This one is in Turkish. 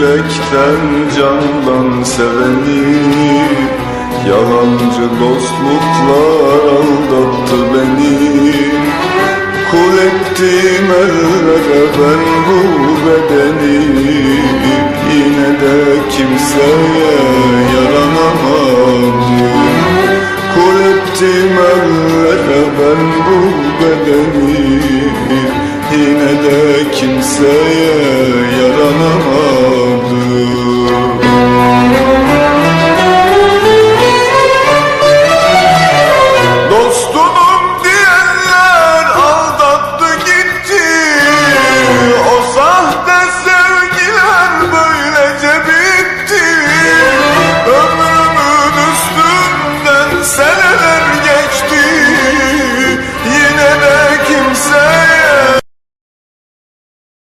yürekten candan seveni. Yalancı dostluklar aldattı beni. Kul ettim ellere ben bu bedeni. Yine de kimseye yaranamadım Kul ettim ellere ben bu bedeni. Yine de kimseye